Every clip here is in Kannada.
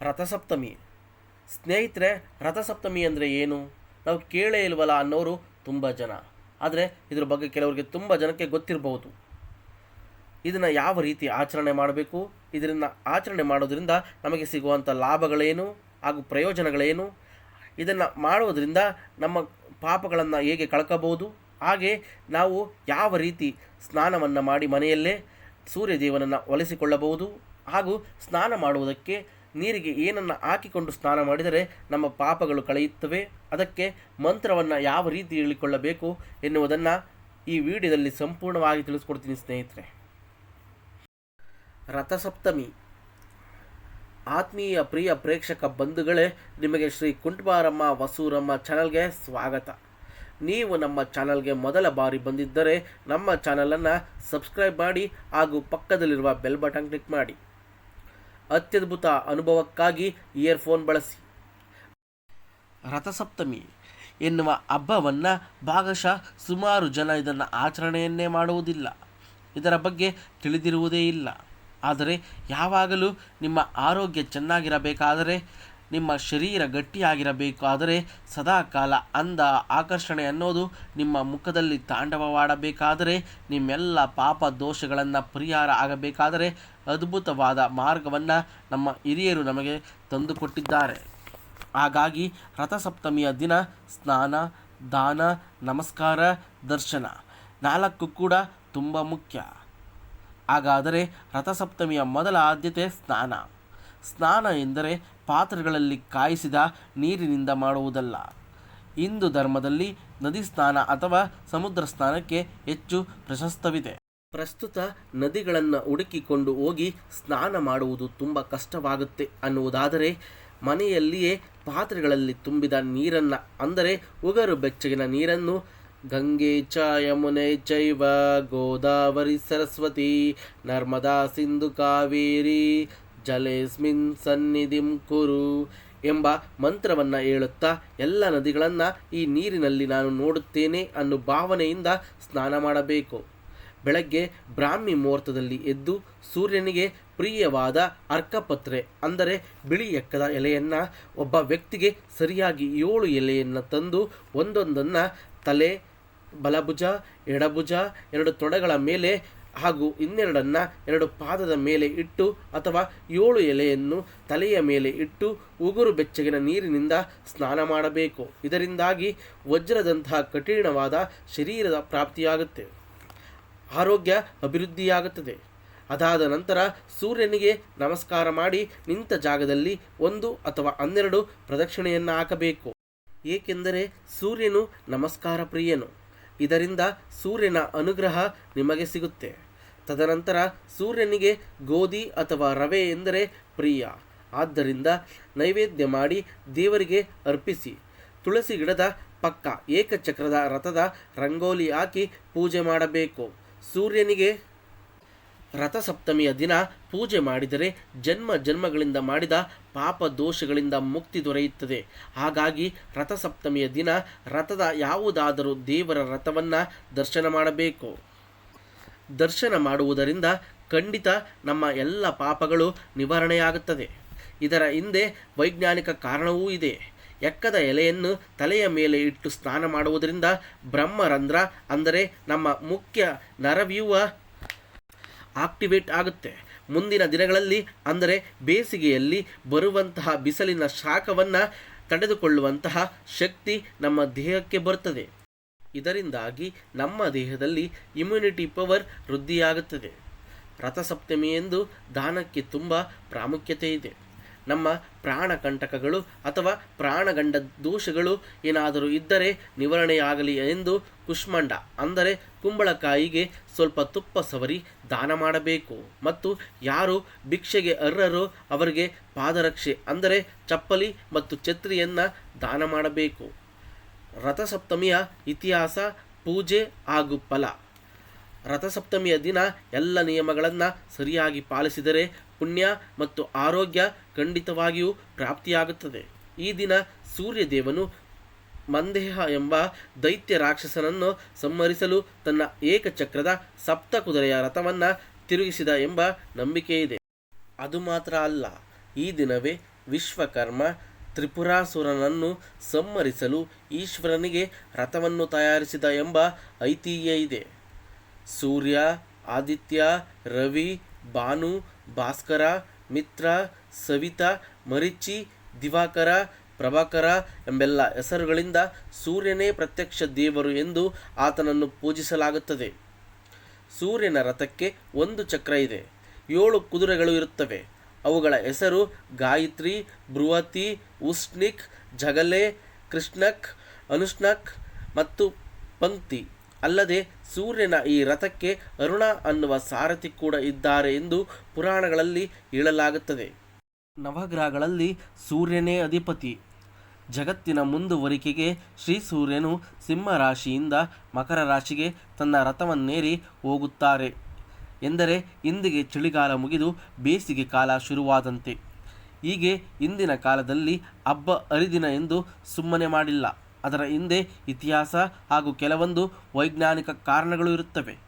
ರಥಸಪ್ತಮಿ. ಸ್ನೇಹಿತರೆ, ರಥಸಪ್ತಮಿ ಅಂದರೆ ಏನು? ನಾವು ಕೇಳೇ ಇಲ್ವಲ್ಲ ಅನ್ನೋರು ತುಂಬ ಜನ. ಆದರೆ ಇದ್ರ ಬಗ್ಗೆ ಕೆಲವರಿಗೆ ತುಂಬ ಜನಕ್ಕೆ ಗೊತ್ತಿರಬಹುದು. ಇದನ್ನು ಯಾವ ರೀತಿ ಆಚರಣೆ ಮಾಡಬೇಕು? ಇದರಿಂದ ಆಚರಣೆ ಮಾಡೋದರಿಂದ ನಮಗೆ ಸಿಗುವಂಥ ಲಾಭಗಳೇನು? ಹಾಗೂ ಪ್ರಯೋಜನಗಳೇನು? ಇದನ್ನು ಮಾಡುವುದರಿಂದ ನಮ್ಮ ಪಾಪಗಳನ್ನು ಹೇಗೆ ಕಳ್ಕೋಬಹುದು? ಹಾಗೆ ನಾವು ಯಾವ ರೀತಿ ಸ್ನಾನವನ್ನು ಮಾಡಿ ಮನೆಯಲ್ಲೇ ಸೂರ್ಯದೇವನನ್ನು ಒಲಿಸಿಕೊಳ್ಳಬಹುದು? ಹಾಗೂ ಸ್ನಾನ ಮಾಡುವುದಕ್ಕೆ ನೀರಿಗೆ ಏನನ್ನು ಹಾಕಿಕೊಂಡು ಸ್ನಾನ ಮಾಡಿದರೆ ನಮ್ಮ ಪಾಪಗಳು ಕಳೆಯುತ್ತವೆ. ಅದಕ್ಕೆ ಮಂತ್ರವನ್ನು ಯಾವ ರೀತಿ ಹೇಳಿಕೊಳ್ಳಬೇಕು ಎನ್ನುವುದನ್ನು ಈ ವಿಡಿಯೋದಲ್ಲಿ ಸಂಪೂರ್ಣವಾಗಿ ತಿಳಿಸ್ಕೊಡ್ತೀನಿ ಸ್ನೇಹಿತರೆ. ರಥಸಪ್ತಮಿ. ಆತ್ಮೀಯ ಪ್ರಿಯ ಪ್ರೇಕ್ಷಕ ಬಂಧುಗಳೇ, ನಿಮಗೆ ಶ್ರೀ ಕುಂಟಬಾರಮ್ಮ ವಸೂರಮ್ಮ ಚಾನಲ್ಗೆ ಸ್ವಾಗತ. ನೀವು ನಮ್ಮ ಚಾನಲ್ಗೆ ಮೊದಲ ಬಾರಿ ಬಂದಿದ್ದರೆ ನಮ್ಮ ಚಾನಲನ್ನು ಸಬ್ಸ್ಕ್ರೈಬ್ ಮಾಡಿ ಹಾಗೂ ಪಕ್ಕದಲ್ಲಿರುವ ಬೆಲ್ ಬಟನ್ ಕ್ಲಿಕ್ ಮಾಡಿ. ಅತ್ಯದ್ಭುತ ಅನುಭವಕ್ಕಾಗಿ ಇಯರ್ಫೋನ್ ಬಳಸಿ. ರಥಸಪ್ತಮಿ ಎನ್ನುವ ಹಬ್ಬವನ್ನು ಭಾಗಶಃ ಸುಮಾರು ಜನ ಇದನ್ನು ಆಚರಣೆಯನ್ನೇ ಮಾಡುವುದಿಲ್ಲ. ಇದರ ಬಗ್ಗೆ ತಿಳಿದಿರುವುದೇ ಇಲ್ಲ. ಆದರೆ ಯಾವಾಗಲೂ ನಿಮ್ಮ ಆರೋಗ್ಯ ಚೆನ್ನಾಗಿರಬೇಕಾದರೆ ನಿಮ್ಮ ಶರೀರ ಗಟ್ಟಿಯಾಗಿರಬೇಕಾದರೆ ಸದಾಕಾಲ ಅಂದ ಆಕರ್ಷಣೆ ಅನ್ನೋದು ನಿಮ್ಮ ಮುಖದಲ್ಲಿ ತಾಂಡವವಾಡಬೇಕಾದರೆ, ನಿಮ್ಮೆಲ್ಲ ಪಾಪ ದೋಷಗಳನ್ನು ಪರಿಹಾರ ಆಗಬೇಕಾದರೆ ಅದ್ಭುತವಾದ ಮಾರ್ಗವನ್ನು ನಮ್ಮ ಹಿರಿಯರು ನಮಗೆ ತಂದುಕೊಟ್ಟಿದ್ದಾರೆ. ಹಾಗಾಗಿ ರಥಸಪ್ತಮಿಯ ದಿನ ಸ್ನಾನ, ದಾನ, ನಮಸ್ಕಾರ, ದರ್ಶನ ನಾಲ್ಕು ಕೂಡ ತುಂಬ ಮುಖ್ಯ. ಹಾಗಾದರೆ ರಥಸಪ್ತಮಿಯ ಮೊದಲ ಆದ್ಯತೆ ಸ್ನಾನ. ಸ್ನಾನ ಎಂದರೆ ಪಾತ್ರೆಗಳಲ್ಲಿ ಕಾಯಿಸಿದ ನೀರಿನಿಂದ ಮಾಡುವುದಲ್ಲ. ಹಿಂದೂ ಧರ್ಮದಲ್ಲಿ ನದಿ ಸ್ನಾನ ಅಥವಾ ಸಮುದ್ರ ಸ್ನಾನಕ್ಕೆ ಹೆಚ್ಚು ಪ್ರಶಸ್ತವಿದೆ. ಪ್ರಸ್ತುತ ನದಿಗಳನ್ನು ಹುಡುಕಿಕೊಂಡು ಹೋಗಿ ಸ್ನಾನ ಮಾಡುವುದು ತುಂಬ ಕಷ್ಟವಾಗುತ್ತೆ ಅನ್ನುವುದಾದರೆ, ಮನೆಯಲ್ಲಿಯೇ ಪಾತ್ರೆಗಳಲ್ಲಿ ತುಂಬಿದ ನೀರನ್ನು, ಅಂದರೆ ಉಗರು ಬೆಚ್ಚಗಿನ ನೀರನ್ನು, ಗಂಗೆ ಚ ಯಮುನೆ ಚೈವ, ಗೋದಾವರಿ ಸರಸ್ವತಿ, ನರ್ಮದಾ ಸಿಂಧು ಕಾವೇರಿ ಜಲೇಸ್ಮಿನ್ ಸನ್ನಿಧಿಂ ಕುರು ಎಂಬ ಮಂತ್ರವನ್ನು ಹೇಳುತ್ತಾ ಎಲ್ಲ ನದಿಗಳನ್ನು ಈ ನೀರಿನಲ್ಲಿ ನಾನು ನೋಡುತ್ತೇನೆ ಅನ್ನೋ ಭಾವನೆಯಿಂದ ಸ್ನಾನ ಮಾಡಬೇಕು. ಬೆಳಗ್ಗೆ ಬ್ರಾಹ್ಮಿ ಮುಹೂರ್ತದಲ್ಲಿ ಎದ್ದು ಸೂರ್ಯನಿಗೆ ಪ್ರಿಯವಾದ ಅರ್ಕಪತ್ರೆ, ಅಂದರೆ ಬಿಳಿ ಎಕ್ಕದ ಎಲೆಯನ್ನು ಒಬ್ಬ ವ್ಯಕ್ತಿಗೆ ಸರಿಯಾಗಿ ಏಳು ಎಲೆಯನ್ನು ತಂದು ಒಂದೊಂದನ್ನು ತಲೆ, ಬಲಭುಜ, ಎಡಭುಜ ಎರಡು ತೊಡೆಗಳ ಮೇಲೆ ಹಾಗೂ ಇನ್ನೆರಡನ್ನು ಎರಡು ಪಾದದ ಮೇಲೆ ಇಟ್ಟು ಅಥವಾ ಏಳು ಎಲೆಯನ್ನು ತಲೆಯ ಮೇಲೆ ಇಟ್ಟು ಉಗುರು ಬೆಚ್ಚಗಿನ ನೀರಿನಿಂದ ಸ್ನಾನ ಮಾಡಬೇಕು. ಇದರಿಂದಾಗಿ ವಜ್ರದಂತಹ ಕಠಿಣವಾದ ಶರೀರದ ಪ್ರಾಪ್ತಿಯಾಗುತ್ತೆ. ಆರೋಗ್ಯ ಅಭಿವೃದ್ಧಿಯಾಗುತ್ತದೆ. ಅದಾದ ನಂತರ ಸೂರ್ಯನಿಗೆ ನಮಸ್ಕಾರ ಮಾಡಿ ನಿಂತ ಜಾಗದಲ್ಲಿ ಒಂದು ಅಥವಾ ಹನ್ನೆರಡು ಪ್ರದಕ್ಷಿಣೆಯನ್ನು ಹಾಕಬೇಕು. ಏಕೆಂದರೆ ಸೂರ್ಯನು ನಮಸ್ಕಾರ ಪ್ರಿಯನು. ಇದರಿಂದ ಸೂರ್ಯನ ಅನುಗ್ರಹ ನಿಮಗೆ ಸಿಗುತ್ತೆ. ತದನಂತರ ಸೂರ್ಯನಿಗೆ ಗೋಧಿ ಅಥವಾ ರವೆ ಎಂದರೆ ಪ್ರಿಯ. ಆದ್ದರಿಂದ ನೈವೇದ್ಯ ಮಾಡಿ ದೇವರಿಗೆ ಅರ್ಪಿಸಿ. ತುಳಸಿ ಗಿಡದ ಪಕ್ಕ ಏಕಚಕ್ರದ ರಥದ ರಂಗೋಲಿ ಹಾಕಿ ಪೂಜೆ ಮಾಡಬೇಕು. ಸೂರ್ಯನಿಗೆ ರಥಸಪ್ತಮಿಯ ದಿನ ಪೂಜೆ ಮಾಡಿದರೆ ಜನ್ಮ ಜನ್ಮಗಳಿಂದ ಮಾಡಿದ ಪಾಪ ದೋಷಗಳಿಂದ ಮುಕ್ತಿ ದೊರೆಯುತ್ತದೆ. ಹಾಗಾಗಿ ರಥಸಪ್ತಮಿಯ ದಿನ ರಥದ ಯಾವುದಾದರೂ ದೇವರ ರಥವನ್ನು ದರ್ಶನ ಮಾಡಬೇಕು. ದರ್ಶನ ಮಾಡುವುದರಿಂದ ಖಂಡಿತ ನಮ್ಮ ಎಲ್ಲ ಪಾಪಗಳು ನಿವಾರಣೆಯಾಗುತ್ತದೆ. ಇದರ ಹಿಂದೆ ವೈಜ್ಞಾನಿಕ ಕಾರಣವೂ ಇದೆ. ಎಕ್ಕದ ಎಲೆಯನ್ನು ತಲೆಯ ಮೇಲೆ ಇಟ್ಟು ಸ್ನಾನ ಮಾಡುವುದರಿಂದ ಬ್ರಹ್ಮರಂಧ್ರ ಅಂದರೆ ನಮ್ಮ ಮುಖ್ಯ ನರವ್ಯೂಹ ಆಕ್ಟಿವೇಟ್ ಆಗುತ್ತೆ. ಮುಂದಿನ ದಿನಗಳಲ್ಲಿ, ಅಂದರೆ ಬೇಸಿಗೆಯಲ್ಲಿ ಬರುವಂತಹ ಬಿಸಿಲಿನ ಶಾಖವನ್ನು ತಡೆದುಕೊಳ್ಳುವಂತಹ ಶಕ್ತಿ ನಮ್ಮ ದೇಹಕ್ಕೆ ಬರುತ್ತದೆ. ಇದರಿಂದಾಗಿ ನಮ್ಮ ದೇಹದಲ್ಲಿ ಇಮ್ಯುನಿಟಿ ಪವರ್ ವೃದ್ಧಿಯಾಗುತ್ತದೆ. ರಥಸಪ್ತಮಿಯೆಂದು ದಾನಕ್ಕೆ ತುಂಬ ಪ್ರಾಮುಖ್ಯತೆ ಇದೆ. ನಮ್ಮ ಪ್ರಾಣಕಂಟಕಗಳು ಅಥವಾ ಪ್ರಾಣಗಂಡ ದೋಷಗಳು ಏನಾದರೂ ಇದ್ದರೆ ನಿವಾರಣೆಯಾಗಲಿ ಎಂದು ಕುಷ್ಮಂಡ ಅಂದರೆ ಕುಂಬಳಕಾಯಿಗೆ ಸ್ವಲ್ಪ ತುಪ್ಪ ಸವರಿ ದಾನ ಮಾಡಬೇಕು. ಮತ್ತು ಯಾರು ಭಿಕ್ಷೆಗೆ ಅರ್ಹರೋ ಅವರಿಗೆ ಪಾದರಕ್ಷೆ ಅಂದರೆ ಚಪ್ಪಲಿ ಮತ್ತು ಛತ್ರಿಯನ್ನು ದಾನ ಮಾಡಬೇಕು. ರಥಸಪ್ತಮಿಯ ಇತಿಹಾಸ, ಪೂಜೆ ಹಾಗೂ ಫಲ. ರಥಸಪ್ತಮಿಯ ದಿನ ಎಲ್ಲ ನಿಯಮಗಳನ್ನು ಸರಿಯಾಗಿ ಪಾಲಿಸಿದರೆ ಪುಣ್ಯ ಮತ್ತು ಆರೋಗ್ಯ ಖಂಡಿತವಾಗಿಯೂ ಪ್ರಾಪ್ತಿಯಾಗುತ್ತದೆ. ಈ ದಿನ ಸೂರ್ಯದೇವನು ಮಂದೇಹ ಎಂಬ ದೈತ್ಯ ರಾಕ್ಷಸನನ್ನು ಸಂಹರಿಸಲು ತನ್ನ ಏಕಚಕ್ರದ ಸಪ್ತ ಕುದುರೆಯ ರಥವನ್ನು ತಿರುಗಿಸಿದ ಎಂಬ ನಂಬಿಕೆ ಇದೆ ಅದು ಮಾತ್ರ ಅಲ್ಲ, ಈ ದಿನವೇ ವಿಶ್ವಕರ್ಮ ತ್ರಿಪುರಾಸುರನನ್ನು ಸಂಹರಿಸಲು ಈಶ್ವರನಿಗೆ ರಥವನ್ನು ತಯಾರಿಸಿದ ಎಂಬ ಐತಿಹ್ಯ ಇದೆ. ಸೂರ್ಯ, ಆದಿತ್ಯ, ರವಿ, ಭಾನು, ಭಾಸ್ಕರ, ಮಿತ್ರ, ಸವಿತಾ, ಮರಿಚಿ, ದಿವಾಕರ, ಪ್ರಭಾಕರ ಎಂಬೆಲ್ಲ ಹೆಸರುಗಳಿಂದ ಸೂರ್ಯನೇ ಪ್ರತ್ಯಕ್ಷ ದೇವರು ಎಂದು ಆತನನ್ನು ಪೂಜಿಸಲಾಗುತ್ತದೆ. ಸೂರ್ಯನ ರಥಕ್ಕೆ ಒಂದು ಚಕ್ರ ಇದೆ. ಏಳು ಕುದುರೆಗಳು ಇರುತ್ತವೆ. ಅವುಗಳ ಹೆಸರು ಗಾಯತ್ರಿ, ಬೃಹತಿ, ಉಷ್ಣಿಕ್, ಜಗಲೆ, ಕೃಷ್ಣಕ್, ಅನುಷ್ಣಕ್ ಮತ್ತು ಪಂಕ್ತಿ. ಅಲ್ಲದೆ ಸೂರ್ಯನ ಈ ರಥಕ್ಕೆ ಅರುಣ ಅನ್ನುವ ಸಾರಥಿ ಕೂಡ ಇದ್ದಾರೆ ಎಂದು ಪುರಾಣಗಳಲ್ಲಿ ಹೇಳಲಾಗುತ್ತದೆ. ನವಗ್ರಹಗಳಲ್ಲಿ ಸೂರ್ಯನೇ ಅಧಿಪತಿ. ಜಗತ್ತಿನ ಮುಂದುವರಿಕೆಗೆ ಶ್ರೀ ಸೂರ್ಯನು ಸಿಂಹ ರಾಶಿಯಿಂದ ಮಕರ ರಾಶಿಗೆ ತನ್ನ ರಥವನ್ನೇರಿ ಹೋಗುತ್ತಾರೆ. ಎಂದರೆ ಇಂದಿಗೆ ಚಳಿಗಾಲ ಮುಗಿದು ಬೇಸಿಗೆ ಕಾಲ ಶುರುವಾದಂತೆ. ಹೀಗೆ ಇಂದಿನ ಕಾಲದಲ್ಲಿ ಹಬ್ಬ ಹರಿದಿನ ಎಂದು ಸುಮ್ಮನೆ ಮಾಡಿಲ್ಲ. ಅದರ ಹಿಂದೆ ಇತಿಹಾಸ ಹಾಗೂ ಕೆಲವೊಂದು ವೈಜ್ಞಾನಿಕ ಕಾರಣಗಳು ಇರುತ್ತವೆ.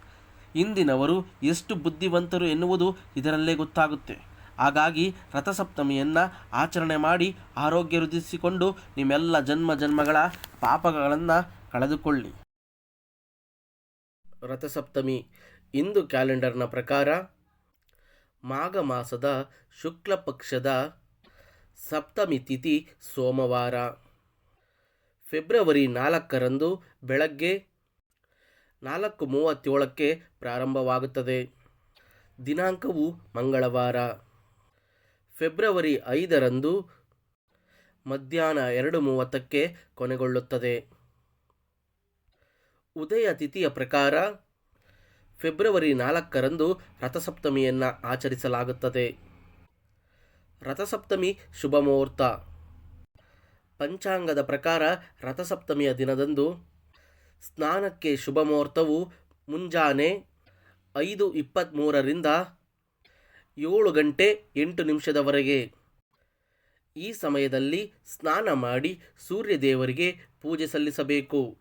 ಇಂದಿನವರು ಎಷ್ಟು ಬುದ್ಧಿವಂತರು ಎನ್ನುವುದು ಇದರಲ್ಲೇ ಗೊತ್ತಾಗುತ್ತೆ. ಹಾಗಾಗಿ ರಥಸಪ್ತಮಿಯನ್ನು ಆಚರಣೆ ಮಾಡಿ ಆರೋಗ್ಯ ವೃದ್ಧಿಸಿಕೊಂಡು ನಿಮ್ಮೆಲ್ಲ ಜನ್ಮ ಜನ್ಮಗಳ ಪಾಪಗಳನ್ನು ಕಳೆದುಕೊಳ್ಳಿ. ರಥಸಪ್ತಮಿ ಇಂದು ಕ್ಯಾಲೆಂಡರ್ನ ಪ್ರಕಾರ ಮಾಘ ಮಾಸದ ಶುಕ್ಲ ಪಕ್ಷದ ಸಪ್ತಮಿ ತಿಥಿ ಸೋಮವಾರ. ಫೆಬ್ರವರಿ ನಾಲ್ಕರಂದು ಬೆಳಗ್ಗೆ ನಾಲ್ಕು ಮೂವತ್ತೇಳಕ್ಕೆ ಪ್ರಾರಂಭವಾಗುತ್ತದೆ. ದಿನಾಂಕವು ಮಂಗಳವಾರ. ಫೆಬ್ರವರಿ ಐದರಂದು ಮಧ್ಯಾಹ್ನ ಎರಡು ಮೂವತ್ತಕ್ಕೆ ಕೊನೆಗೊಳ್ಳುತ್ತದೆ. ಉದಯ ತಿಥಿಯ ಪ್ರಕಾರ ಫೆಬ್ರವರಿ ನಾಲ್ಕರಂದು ರಥಸಪ್ತಮಿಯನ್ನು ಆಚರಿಸಲಾಗುತ್ತದೆ. ರಥಸಪ್ತಮಿ ಶುಭ ಮುಹೂರ್ತ ಪಂಚಾಂಗದ ಪ್ರಕಾರ ರಥಸಪ್ತಮಿಯ ದಿನದಂದು ಸ್ನಾನಕ್ಕೆ ಶುಭ ಮುಹೂರ್ತವು ಮುಂಜಾನೆ ಐದು ಇಪ್ಪತ್ತ್ಮೂರರಿಂದ ಏಳು ಗಂಟೆ ಎಂಟು ನಿಮಿಷದವರೆಗೆ. ಈ ಸಮಯದಲ್ಲಿ ಸ್ನಾನ ಮಾಡಿ ಸೂರ್ಯದೇವರಿಗೆ ಪೂಜೆ ಸಲ್ಲಿಸಬೇಕು.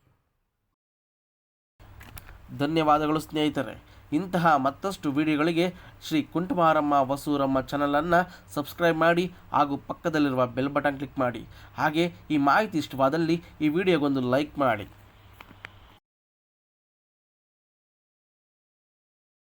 ಧನ್ಯವಾದಗಳು ಸ್ನೇಹಿತರೆ. ಇಂತಹ ಮತ್ತಷ್ಟು ವಿಡಿಯೋಗಳಿಗೆ ಶ್ರೀ ಕುಂಟುಮಾರಮ್ಮ ವಸೂರಮ್ಮ ಚಾನಲನ್ನು ಸಬ್ಸ್ಕ್ರೈಬ್ ಮಾಡಿ ಹಾಗೂ ಪಕ್ಕದಲ್ಲಿರುವ ಬೆಲ್ ಬಟನ್ ಕ್ಲಿಕ್ ಮಾಡಿ. ಹಾಗೆ ಈ ಮಾಹಿತಿ ಇಷ್ಟವಾದಲ್ಲಿ ಈ ವಿಡಿಯೋಗೊಂದು ಲೈಕ್ ಮಾಡಿ.